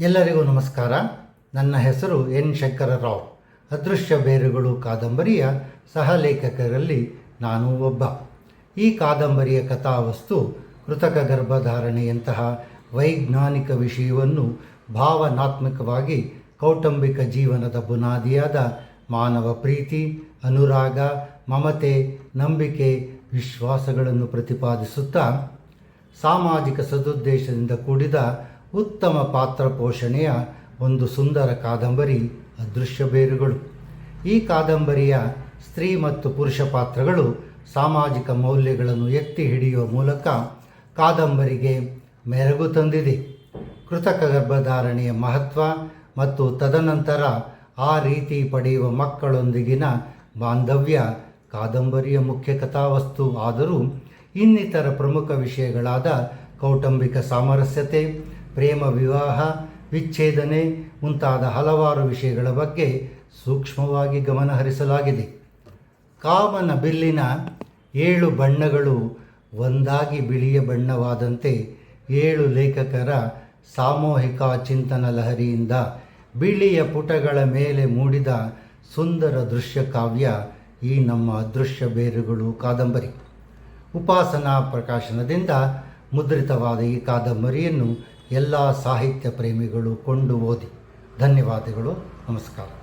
ಎಲ್ಲರಿಗೂ ನಮಸ್ಕಾರ. ನನ್ನ ಹೆಸರು ಎನ್ ಶಂಕರರಾವ್ ಅದೃಶ್ಯ ಬೇರುಗಳು ಕಾದಂಬರಿಯ ಸಹಲೇಖಕರಲ್ಲಿ ನಾನು ಒಬ್ಬ. ಈ ಕಾದಂಬರಿಯ ಕಥಾವಸ್ತು ಕೃತಕ ಗರ್ಭಧಾರಣೆಯಂತಹ ವೈಜ್ಞಾನಿಕ ವಿಷಯವನ್ನು ಭಾವನಾತ್ಮಕವಾಗಿ ಕೌಟುಂಬಿಕ ಜೀವನದ ಬುನಾದಿಯಾದ ಮಾನವ ಪ್ರೀತಿ, ಅನುರಾಗ, ಮಮತೆ, ನಂಬಿಕೆ, ವಿಶ್ವಾಸಗಳನ್ನು ಪ್ರತಿಪಾದಿಸುತ್ತಾ ಸಾಮಾಜಿಕ ಸದುದ್ದೇಶದಿಂದ ಕೂಡಿದ ಉತ್ತಮ ಪಾತ್ರ ಪೋಷಣೆಯ ಒಂದು ಸುಂದರ ಕಾದಂಬರಿ ಅದೃಶ್ಯ ಬೇರುಗಳು. ಈ ಕಾದಂಬರಿಯ ಸ್ತ್ರೀ ಮತ್ತು ಪುರುಷ ಪಾತ್ರಗಳು ಸಾಮಾಜಿಕ ಮೌಲ್ಯಗಳನ್ನು ಎತ್ತಿ ಹಿಡಿಯುವ ಮೂಲಕ ಕಾದಂಬರಿಗೆ ಮೆರಗು ತಂದಿದೆ. ಕೃತಕ ಗರ್ಭಧಾರಣೆಯ ಮಹತ್ವ ಮತ್ತು ತದನಂತರ ಆ ರೀತಿ ಪಡೆಯುವ ಮಕ್ಕಳೊಂದಿಗಿನ ಬಾಂಧವ್ಯ ಕಾದಂಬರಿಯ ಮುಖ್ಯ ಕಥಾವಸ್ತು ಆದರೂ ಇನ್ನಿತರ ಪ್ರಮುಖ ವಿಷಯಗಳಾದ ಕೌಟುಂಬಿಕ ಸಾಮರಸ್ಯತೆ ಪ್ರೇಮ, ವಿವಾಹ, ವಿಚ್ಛೇದನೆ ಮುಂತಾದ ಹಲವಾರು ವಿಷಯಗಳ ಬಗ್ಗೆ ಸೂಕ್ಷ್ಮವಾಗಿ ಗಮನಹರಿಸಲಾಗಿದೆ. ಕಾಮನ ಬಿಲ್ಲಿನ ಏಳು ಬಣ್ಣಗಳು ಒಂದಾಗಿ ಬಿಳಿಯ ಬಣ್ಣವಾದಂತೆ ಏಳು ಲೇಖಕರ ಸಾಮೂಹಿಕ ಚಿಂತನ ಲಹರಿಯಿಂದ ಬಿಳಿಯ ಪುಟಗಳ ಮೇಲೆ ಮೂಡಿದ ಸುಂದರ ದೃಶ್ಯ ಕಾವ್ಯ ಈ ನಮ್ಮ ಅದೃಶ್ಯ ಬೇರುಗಳು ಕಾದಂಬರಿ. ಉಪಾಸನಾ ಪ್ರಕಾಶನದಿಂದ ಮುದ್ರಿತವಾದ ಈ ಕಾದಂಬರಿಯನ್ನು ಎಲ್ಲ ಸಾಹಿತ್ಯ ಪ್ರೇಮಿಗಳು ಕೊಂಡು ಓದಿ. ಧನ್ಯವಾದಗಳು. ನಮಸ್ಕಾರ.